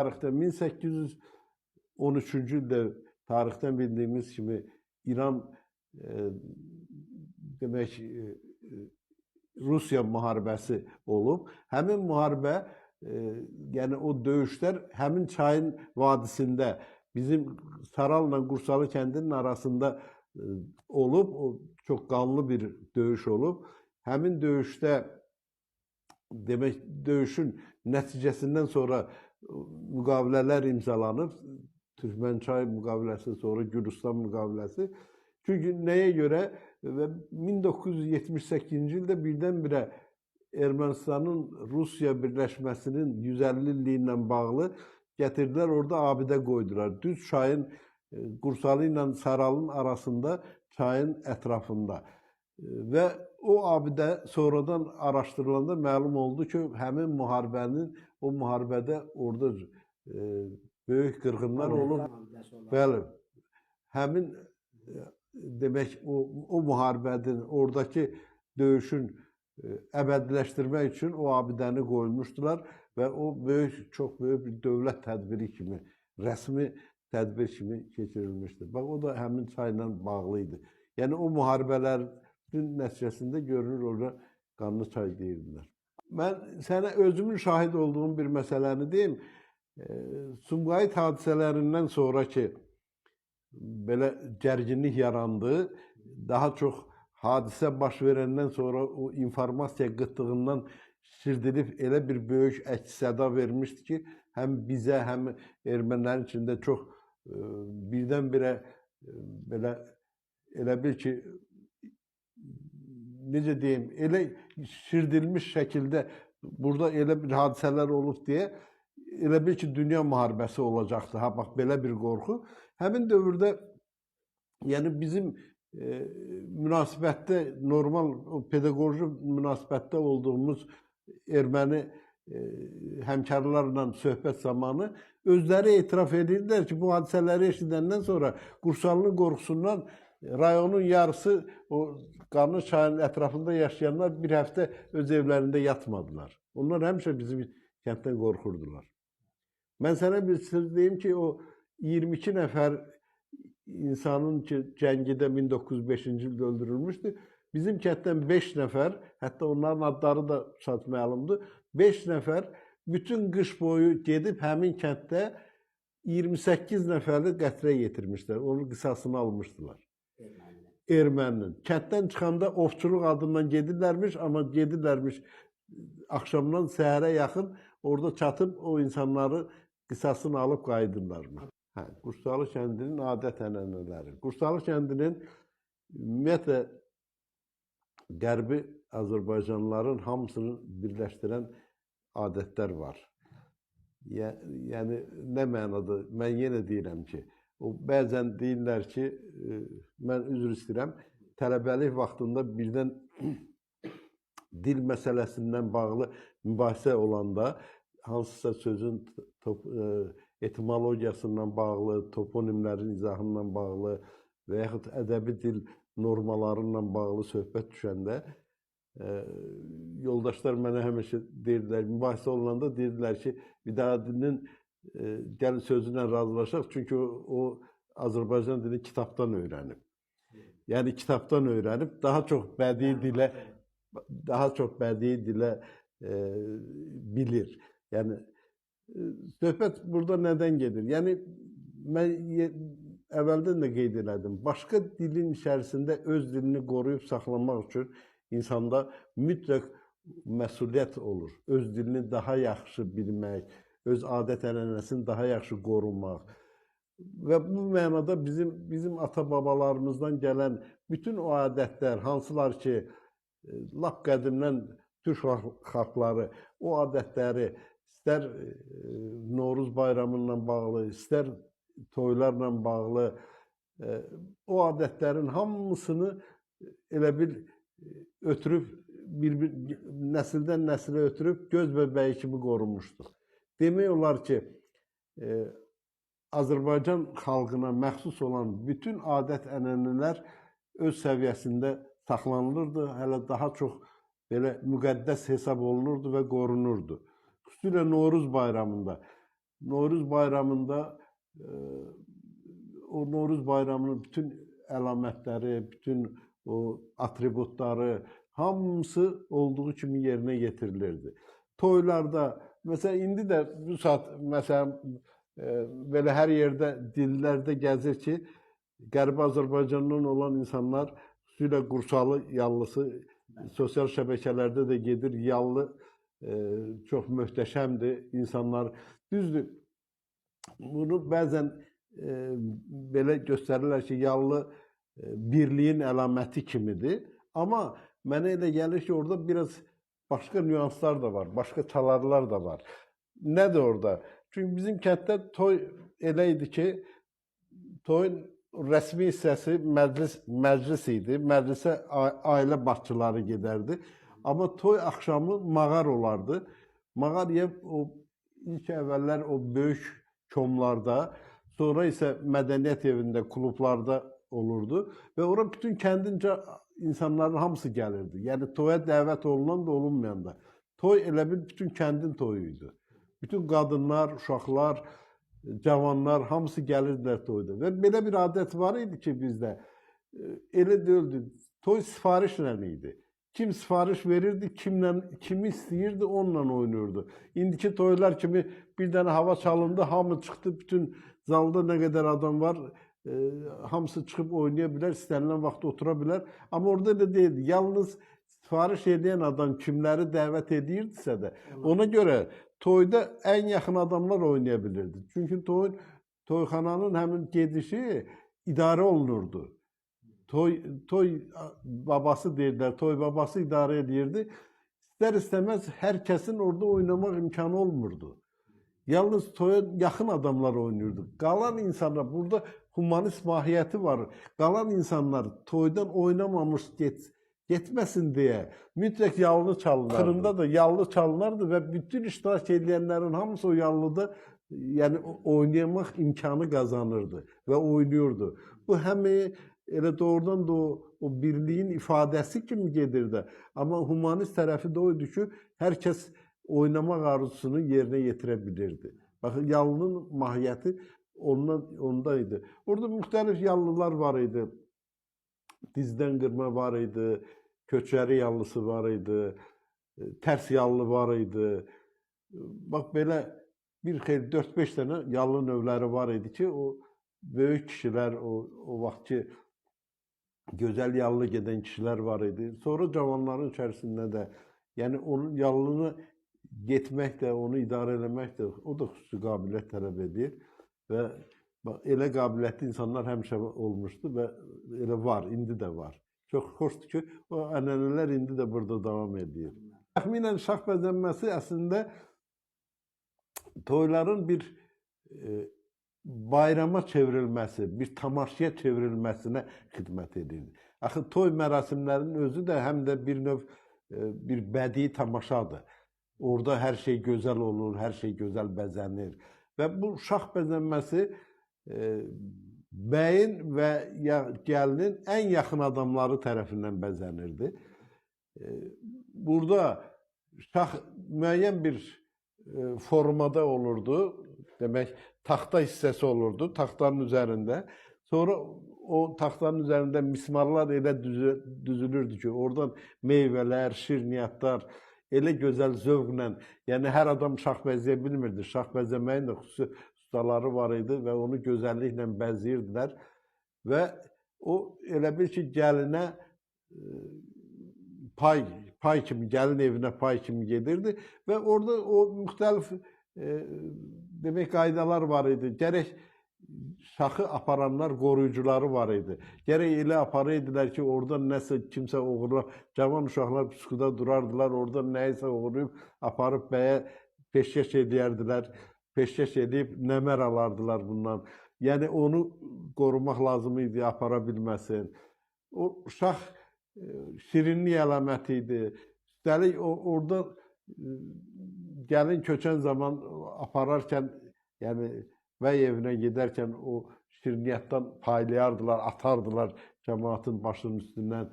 Tarixdə 1813-cü ildə tarixdən bildiyimiz kimi İran e, demək e, e, Rusiya müharibəsi olub. Həmin müharibə e, yəni o döyüşlər həmin çayın vadisində bizim Saralla Qursalı kəndinin arasında e, olub. O çox qanlı bir döyüş olub. Həmin döyüşdə demək döyüşün nəticəsindən sonra müqavilələr imzalanıb. Türkmənçay müqaviləsi, sonra Gürcüstan müqaviləsi. Çünki nəyə görə və 1978-ci ildə birdən-birə Ermənistanın Rusiya birləşməsinin 150 illiyi ilə bağlı gətirdilər, orada abidə qoydular. Düz çayın e, Qursalı ilə Saralın arasında, çayın ətrafında. E, Və o abidə sonradan araşdırılanda məlum oldu ki, həmin müharibənin o müharibədə orada e, böyük qırğınlar olub. Bəli. Həmin e, demək o o müharibənin oradakı döyüşün e, əbədiləşdirmək üçün o abidəni qoymuşdular və o böyük çox böyük bir dövlət tədbiri kimi, rəsmi tədbir kimi keçirilmişdir. Bax o da həmin çayla bağlı idi. Yəni o müharibələrin nəticəsində görünür orada qanlı çay deyirdilər. Mən sənə özümün şahid olduğum bir məsələni deyim. E, Sumqayıt hadisələrindən sonrakı belə gərginlik yarandı. Daha çox hadisə baş verəndən sonra o informasiya qıtlığından şişirdilib elə bir böyük əks-səda vermişdi ki, həm bizə, həm ermənilərin içində çox e, birdən-birə e, belə elə bil ki necə deyim, elə şişirdilmiş şəkildə burada elə bir hadisələr olub deyə elə bil ki, dünya müharibəsi olacaqdı. Ha bax belə bir qorxu. Həmin dövrdə yəni bizim e, münasibətdə normal pedaqoji münasibətdə olduğumuz erməni e, həmkarlarla söhbət zamanı özləri etiraf edirdilər ki, bu hadisələri eşidəndən sonra Qursalının qorxusundan rayonun yarısı o Qanlı çayın ətrafında yaşayanlar bir həftə öz evlərində yatmadılar. Onlar həmişə bizim kənddən qorxurdular. Mən sənə bir söz deyim ki, o 22 nəfər insanın ki, cəngidə 1905-ci ildə öldürülmüşdü. Bizim kənddən 5 nəfər, hətta onların adları da çat məlumdur. 5 nəfər bütün qış boyu gedib həmin kənddə 28 nəfəri qətrə yetirmişlər. Onun qisasını almışdılar. Erməninin. Kənddən çıxanda ovçuluq adından gedirlərmiş, amma gedirlərmiş axşamdan səhərə yaxın orada çatıb o insanları qisasını alıb qayıdırlarmış. Hə, Qursalı kəndinin adət-ənənələri. Qursalı kəndinin ümumiyyətlə Qərbi Azərbaycanlıların hamısını birləşdirən adətlər var. Yə, yəni nə mənada? Mən yenə deyirəm ki, o bəzən deyirlər ki, e, mən üzr istəyirəm, tələbəlik vaxtında birdən dil məsələsindən bağlı mübahisə olanda hansısa sözün top, e, etimologiyasından bağlı, toponimlərin izahından bağlı və yaxud ədəbi dil normalarından bağlı söhbət düşəndə e, yoldaşlar mənə həmişə deyirdilər, mübahisə olunanda deyirdilər ki, müdahilinin e, gəl sözü ilə razılaşaq, çünki o, o Azərbaycan dilini kitabdan öyrənib. Yəni kitabdan öyrənib daha çox bədii dilə daha çox bədii dilə e, bilir. Yəni söhbət burada nədən gedir? Yəni mən əvvəldən də qeyd elədim. Başqa dilin içərisində öz dilini qoruyub saxlamaq üçün insanda mütləq məsuliyyət olur. Öz dilini daha yaxşı bilmək, öz adət-ənənəsini daha yaxşı qorumaq. Və bu mənada bizim bizim ata-babalarımızdan gələn bütün o adətlər, hansılar ki, e, lap qədimdən türk xalqları o adətləri istər e, Noruz bayramı bağlı, istər toylarla bağlı e, o adətlərin hamısını elə bil ötürüb bir-bir nəsildən nəsilə ötürüb göz bəbəyi kimi qorunmuşdur. Demək olar ki, e, Azərbaycan xalqına məxsus olan bütün adət-ənənələr öz səviyyəsində saxlanılırdı. Hələ daha çox belə müqəddəs hesab olunurdu və qorunurdu xüsusilə Noruz bayramında Novruz bayramında e, o Novruz bayramının bütün əlamətləri, bütün o atributları hamısı olduğu kimi yerinə yetirilirdi. Toylarda mesela indi də bu saat mesela e, belə hər yerdə dillərdə gəzir ki, Qərbi Azərbaycandan olan insanlar xüsusilə Qursalı yallısı sosial şəbəkələrdə də gedir. Yallı e, çox möhtəşəmdir. İnsanlar düzdür. Bunu bəzən e, belə göstərirlər ki, yallı e, birliyin əlaməti kimidir. Amma mənə elə gəlir ki, orada biraz başqa nüanslar da var, başqa çalarlar da var. Nədir orada? Çünki bizim kənddə toy elə idi ki, toyun rəsmi hissəsi məclis məclis idi. Məclisə ailə başçıları gedərdi. Amma toy axşamı mağar olardı. Mağar yeyib o ilk əvvəllər o böyük komlarda, sonra isə mədəniyyət evində, klublarda olurdu və ora bütün kəndincə insanların hamısı gəlirdi. Yəni toya dəvət olunan da, olunmayan da. Toy elə bil bütün kəndin toyu idi. Bütün qadınlar, uşaqlar, cavanlar hamısı gəlirdilər toyda. Və belə bir adət var idi ki bizdə. e, Elə deyildi. Toy sifarişlə idi. Kim sifariş verirdi, kimlə kimi istəyirdi, onunla oynayırdı. İndiki toylar kimi bir dənə hava çalındı, hamı çıxdı, bütün zalda nə qədər adam var, e, hamısı çıxıb oynaya bilər, istənilən vaxt otura bilər. Amma orada da deyildi. Yalnız sifariş edən adam kimləri dəvət edirdisə də, ona görə toyda ən yaxın adamlar oynaya bilirdi. Çünki toy toyxananın həmin gedişi idarə olunurdu. Toy toy babası deyirlər, toy babası idarə edirdi. İstər istəməz hər kəsin orada oynamaq imkanı olmurdu. Yalnız toya yaxın adamlar oynayırdı. Qalan insanlar burada humanist mahiyyəti var. Qalan insanlar toydan oynamamış get getməsin deyə mütləq yallı çalınardı. Xırında da yallı çalınardı və bütün iştirak edənlərin hamısı o yallıda yəni oynamaq imkanı qazanırdı və oynayırdı. Bu həm elə doğrudan da o, o birliyin ifadəsi kimi gedirdi. Amma humanist tərəfi də o idi ki, hər kəs oynamaq arzusunu yerinə yetirə bilirdi. Baxın, yallının mahiyyəti ondan onda idi. Orada müxtəlif yallılar var idi. Dizdən qırma var idi, köçəri yallısı var idi, e, tərs yallı var idi. Bax belə bir xeyli 4-5 dənə yallı növləri var idi ki, o böyük kişilər o o vaxtki gözəl yallı gedən kişilər var idi. Sonra cavanların içərisində də yəni onun yallını getmək də, onu idarə eləmək də o da xüsusi qabiliyyət tələb edir və bax, elə qabiliyyətli insanlar həmişə olmuşdu və elə var, indi də var. Çox xoşdur ki, o ənənələr indi də burada davam edir. Təxminən şax bəzənməsi əslində toyların bir e, bayrama çevrilməsi, bir tamaşaya çevrilməsinə xidmət edirdi. Axı toy mərasimlərinin özü də həm də bir növ e, bir bədii tamaşadır. Orada hər şey gözəl olur, hər şey gözəl bəzənir. Və bu şax bəzənməsi e, bəyin və ya gəlinin ən yaxın adamları tərəfindən bəzənirdi. E, burada şax müəyyən bir e, formada olurdu. Demək, taxta hissəsi olurdu, taxtanın üzərində. Sonra o taxtanın üzərində mismarlar elə düzü, düzülürdü ki, oradan meyvələr, şirniyyatlar elə gözəl zövqlə, yəni hər adam şax bəzəyə bilmirdi. Şax bəzəməyin də xüsusi ustaları var idi və onu gözəlliklə bəzəyirdilər və o elə bil ki, gəlinə e, pay pay kimi gəlin evinə pay kimi gedirdi və orada o müxtəlif e, demək qaydalar var idi. Gərək şaxı aparanlar qoruyucuları var idi. Gərək elə aparıydilər ki, oradan nəsə kimsə oğurla, cavan uşaqlar puskuda durardılar, oradan nəyisə oğurlayıb aparıb bəyə peşkeş edərdilər. Peşkeş edib nəmər alardılar bundan. Yəni onu qorumaq lazım idi, apara bilməsin. O uşaq e, şirinlik əlaməti idi. Üstəlik o orada e, gəlin köçən zaman apararkən, yəni bəy evinə gedərkən o şirniyyatdan paylayardılar, atardılar cəmaatın başının üstündən.